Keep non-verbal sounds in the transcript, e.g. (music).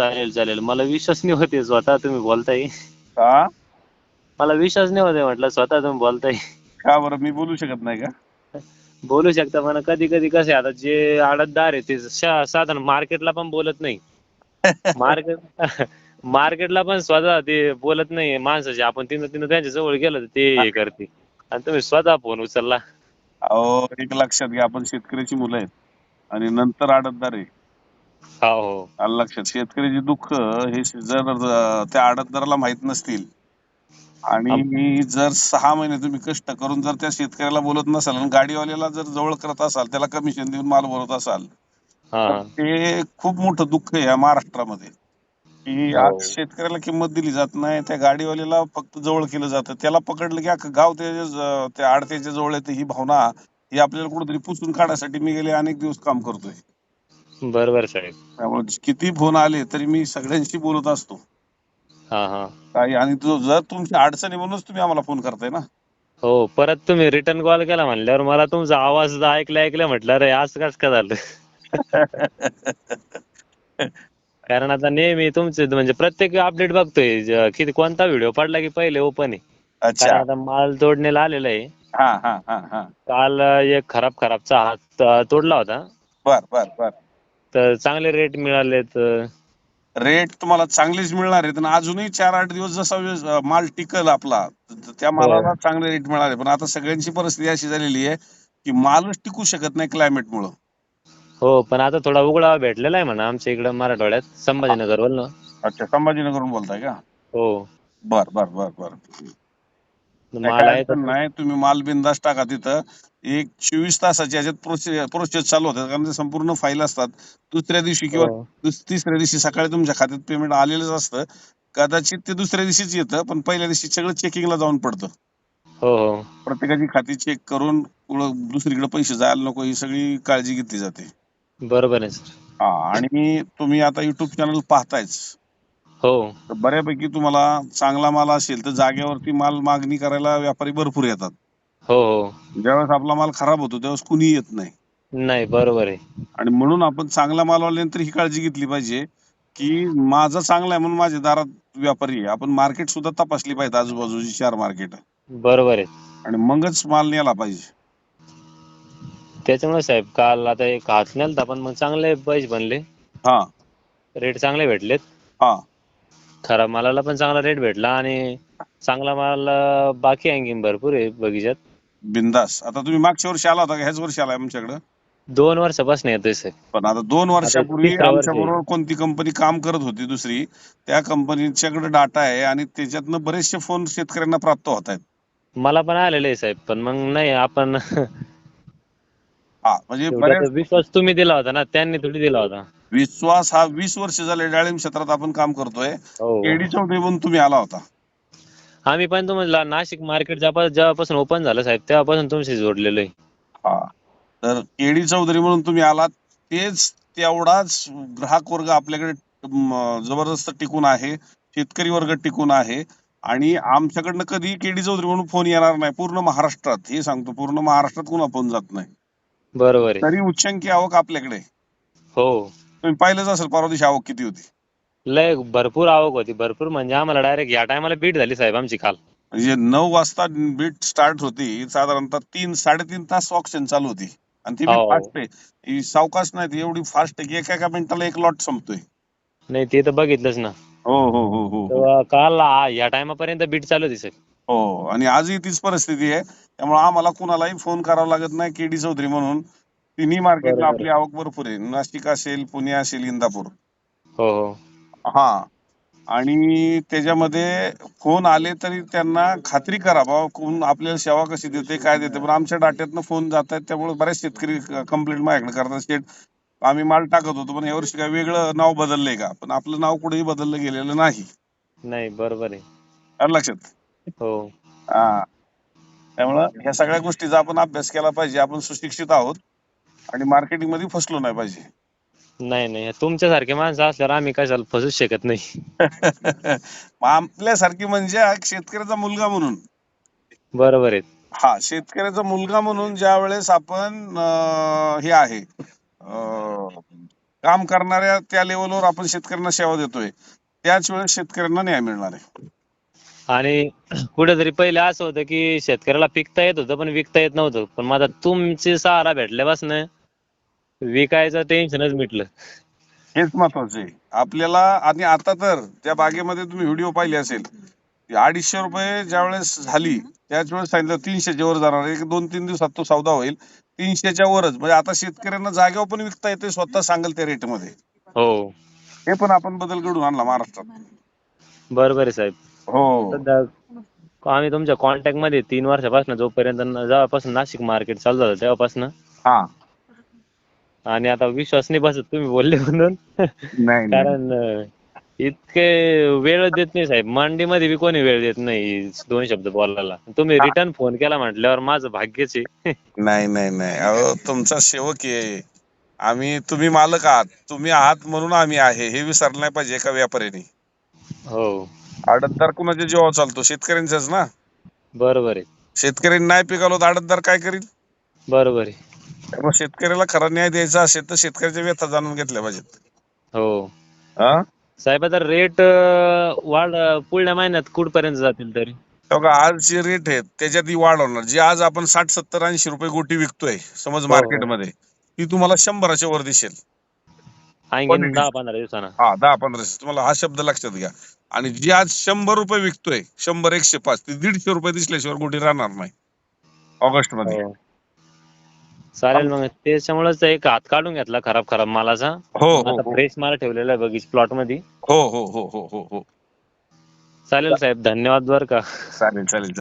चालेल चालेल. मला विश्वास नाही होते स्वतः तुम्ही बोलताय. का? मला विश्वास नाही होते म्हटलं स्वतः तुम्ही बोलताय. का बरं? मी बोलू शकत नाही का? बोलू शकता पण कधी कधी कसं आता जे आडतदार आहे ते शा- साधारण मार्केटला पण बोलत नाही. मार्केट मार्केटला पण स्वतः ते बोलत नाही माणसाचे आपण तिनं तिनं त्यांच्या जवळ गेलं तर ते हे करते आणि तुम्ही स्वतः फोन उचलला. अहो एक लक्षात घ्या आपण शेतकऱ्याची मुलं आहेत. आणि नंतर आडतदार आहे. हो हो. आलं लक्षात. शेतकऱ्याचे दुःख हे जर त्या आडतदाराला माहीत नसतील. आणि जर सहा महिने तुम्ही कष्ट करून जर त्या शेतकऱ्याला बोलत नसाल आणि गाडीवाल्याला जर जवळ करत असाल त्याला कमिशन देऊन माल बोलत असाल तर ते खूप मोठं दुःख आहे या महाराष्ट्रामध्ये. की हो. आज शेतकऱ्याला किंमत दिली जात नाही त्या गाडीवाल्याला फक्त जवळ केलं जातं. त्याला पकडलं की अख्खं गाव त्याच्या त्या आडत्याच्या जवळ येतं ही भावना ही आपल्याला कुठेतरी पुसून काढण्यासाठी मी गेले अनेक दिवस काम करतोय. बरोबर साहेब. त्यामुळे किती फोन आले तरी मी सगळ्यांशी बोलत असतो. हा हा. काही आणि तो जर तुमची अडचणी म्हणूनच तुम्ही आम्हाला फोन करताय ना? हो परत तुम्ही रिटर्न कॉल केला म्हणल्यावर मला तुमचा आवाज सुद्धा ऐकला ऐकलं म्हटलं अरे आज कसं काय झालं? (laughs) कारण आता नेहमी तुमचे म्हणजे प्रत्येक अपडेट बघतोय ज- किती कोणता व्हिडिओ पडला की पहिले ओपन आहे. अच्छा. कारण आता माल तोडण्याला आलेला आहे. हा हा हा हा. काल एक खराब खराबचा हात अं, तोडला होता. बर बर बर. तर चांगले रेट मिळालेत. रेट तुम्हाला चांगलेच मिळणार आहेत. आणि अजूनही चार आठ दिवस जसा वेळ- माल टिकल आपला त- त्या मालाला चांगले रेट मिळाले. पण आता सगळ्यांची परिस्थिती अशी झालेली आहे की मालच टिकू शकत नाही क्लायमेट मुळे. हो पण आता थोडा उघडावा भेटलेला आहे म्हणा आमच्या इकडं मराठवाड्यात. संभाजीनगर ना अच्छा संभाजीनगरहून बोलताय का? हो. बर बर बर बर. नाही, माल आहे अडचण नाही तुम्ही माल बिंदास टाका तिथं. एक चोवीस तासाच्या ह्याच्यात प्रोसेस प्रोसेस चालू होतात कारण ते संपूर्ण फाईल असतात. दुसऱ्या दिवशी किंवा हो. दुस- तिसऱ्या दिवशी सकाळी तुमच्या खात्यात पेमेंट आलेलंच असतं. कदाचित ते दुसऱ्या दिवशीच येतं पण पहिल्या दिवशी सगळं चेकिंगला जाऊन पडतं. हो हो. प्रत्येकाची खाती चेक करून दुसरीकडे पैसे जायला नको ही सगळी काळजी घेतली जाते. बरोबर आहे सर. हा आणि तुम्ही आता युट्यूब चॅनल पाहतायच. हो. तर बऱ्यापैकी तुम्हाला चांगला माल असेल तर जागेवरती माल मागणी करायला व्यापारी भरपूर येतात. हो हो. ज्यावेळेस आपला माल खराब होतो त्यावेळेस कुणी येत नाही. नाही बरोबर आहे. आणि म्हणून आपण चांगला माल वाल्यानंतर ही काळजी घेतली पाहिजे की माझा चांगला आहे म्हणून माझ्या दारात व्यापारी आहे. आपण मार्केट सुद्धा तपासली पाहिजे आजूबाजूची चार मार्केट बरोबर आहे. आणि मगच माल नेला पाहिजे. त्याच्यामुळे साहेब काल आता एक हात नेलता पण मग चांगले पैसे बनले. हा. रेट चांगले भेटलेत. हा. खराब मालाला पण चांगला रेट भेटला आणि चांगला माल अं, बाकी आणखीन भरपूर आहे बगीचात बिंदास. आता तुम्ही मागच्या वर्षी आला होता का? ह्याच वर्षी आलाय आमच्याकडे. दोन वर्षापासून येतोय साहेब पण आता दोन वर्षापूर्वी तिसरं वर्ष. आमच्या बरोबर कोणती कंपनी काम करत होती दुसरी त्या कंपनीच्याकडे डाटा आहे आणि त्याच्यातनं बरेचसे फोन शेतकऱ्यांना प्राप्त होत आहेत. मला पण आलेले आहे साहेब पण मग नाही आपण हा म्हणजे बऱ्याच विश्वास तुम्ही दिला होता ना त्यांनी थोडी दिला होता. विश्वास हा वीस वर्ष झाले डाळिंब क्षेत्रात आपण काम करतोय. हो. केडी चौधरी म्हणून तुम्ही आला होता. आम्ही पण तुम्हाला नाशिक मार्केट जेव्हापासून ओपन झालं साहेब तेव्हापासून तुमशी जोडलेलो आहे. हा. तर केडी चौधरी म्हणून तुम्ही आलात. तेच तेवढाच ग्राहक वर्ग आपल्याकडे म, जबरदस्त टिकून आहे. शेतकरी वर्ग टिकून आहे. आणि आमच्याकडनं कधी केडी चौधरी म्हणून फोन येणार नाही. पूर्ण महाराष्ट्रात. हे सांगतो पूर्ण महाराष्ट्रात कुणा फोन जात नाही. बरोबर आहे. तरी उच्चांकी आवक आपल्याकडे. हो. तुम्ही पाहिलंच असेल परवा दिवशी आवक किती होती. लय भरपूर आवक होती. भरपूर म्हणजे आम्हाला डायरेक्ट या टायमाला बीट झाली साहेब आमची काल. म्हणजे नऊ वाजता बीट स्टार्ट होती. साधारणतः तीन साडेतीन तास ऑक्शन चालू होती. आणि ती हो. फास्ट आहे. ही सावकाश नाही एवढी फास्ट आहे की एका एका मिनिटाला एक लॉट संपतोय. नाही ते तर बघितलंच ना. हो हो हो हो हो. तेव्हा काल आ- या टायमापर्यंत बीट चालू होती साहेब. हो आणि आजही तीच परिस्थिती आहे. त्यामुळे आम्हाला कुणालाही फोन करावा लागत नाही. केडी चौधरी म्हणून. तिन्ही मार्केटला. आपली आवक भरपूर आहे. नाशिक असेल पुणे असेल इंदापूर. हो हो. हा. आणि त्याच्यामध्ये फोन आले तरी त्यांना खात्री करा बाबा कोण आपल्याला सेवा कशी देते काय देते. पण आमच्या डाट्यातनं फोन जात आहेत त्यामुळे बरेच शेतकरी कंप्लेंट माझ्याकडे करतात. शेठ आम्ही माल टाकत होतो पण यावर्षी काय वेगळं नाव बदललंय का? पण आपलं नाव कुठेही बदललं गेलेलं नाही. नाही बरोबर आहे. लक्षात? हो. हा. त्यामुळं ह्या सगळ्या गोष्टीचा आपण अभ्यास केला पाहिजे. आपण सुशिक्षित आहोत. आणि मार्केटिंगमध्ये फसलो नाही पाहिजे. नाही नाही. तुमच्यासारखे माणसं असल्यावर आम्ही कशाला फसूच शकत नाही. मग (laughs) आपल्यासारखी म्हणजे हा शेतकऱ्याचा मुलगा म्हणून. बरोबर आहे. हा शेतकऱ्याचा मुलगा म्हणून ज्या वेळेस आपण अं, हे आहे अं, काम करणाऱ्या त्या लेवलवर आपण शेतकऱ्यांना सेवा देतोय त्याच वेळेस शेतकऱ्यांना न्याय मिळणार आहे. आणि कुठेतरी पहिले असं होतं की शेतकऱ्याला पिकता येत होतं पण विकता येत नव्हतं. पण आता तुमची सहारा भेटल्यापासून विकायचं टेन्शनच मिटलं. हेच महत्वाचं आहे. आपल्याला आणि आता तर त्या बागेमध्ये तुम्ही व्हिडिओ पाहिले असेल ती अडीचशे रुपये ज्या वेळेस झाली त्याच वेळेस सांगितलं तीनशेच्या वर जाणार. एक दोन तीन दिवसात तो सौदा होईल. तीनशेच्या वरच म्हणजे आता शेतकऱ्यांना जागेवर पण विकता येते स्वतः सांगेल त्या रेटमध्ये. हो. हे पण आपण बदल घडून आणला महाराष्ट्रात. बरोबर आहे साहेब. हो. सध्या आम्ही तुमच्या कॉन्टॅक्टमध्ये तीन वर्षापासून जोपर्यंत न- जेव्हापासून नाशिक मार्केट चालू झालं तेव्हापासून. हा. आणि आता विश्वास नाही बसत तुम्ही बोलले म्हणून. नाही नाही. कारण अं, इतके वेळ देत नाही साहेब. मांडीमध्ये बी कोणी वेळ देत नाही दोन शब्द बोलायला. तुम्ही रिटर्न फोन केला म्हटल्यावर माझं भाग्यच आहे. नाही नाही नाही. अहो तुमचा सेवक आहे. आम्ही तुम्ही मालक आहात. तुम्ही आहात म्हणून आम्ही आहे. हे विसरलं नाही पाहिजे एका व्यापाऱ्याने. हो. आडतदार कुणाच्या जीवावर चालतो? शेतकऱ्यांचाच ना? बरोबर आहे. शेतकऱ्यांनी नाही पिकवलं तर आडतदार काय करील? बरोबर आहे. त्यामुळे शेतकऱ्याला खरा न्याय द्यायचा असेल तर शेतकऱ्याच्या व्यथा जाणून घेतल्या पाहिजेत. हो. हा? साहेब आता रेट वाढ पुढल्या महिन्यात कुठपर्यंत जातील तरी? बघा आज जे रेट आहेत त्याच्यात ही वाढ होणार. जे आज आपण साठ सत्तर ऐंशी रुपये गोटी विकतोय समज हो. मार्केटमध्ये ती तुम्हाला शंभराच्या वर दिसेल. Quantity. दहा पंधरा दिवसानं. हा दहा पंधराशे तुम्हाला हा शब्द लक्षात घ्या. आणि जी आज शंभर रुपये विकतोय शंभर एकशे पाच ती दीडशे रुपये दिसल्याशिवाय गोटी राहणार नाही. ऑगस्टमध्ये हो. चालेल मग त्याच्यामुळेच एक हात काढून घेतला खराब खराब मालाचा. हो हो आता हो. फ्रेश माल ठेवलेला आहे बघीच प्लॉटमध्ये हो हो हो हो हो हो. चालेल साहेब धन्यवाद बर का. चालेल चालेल.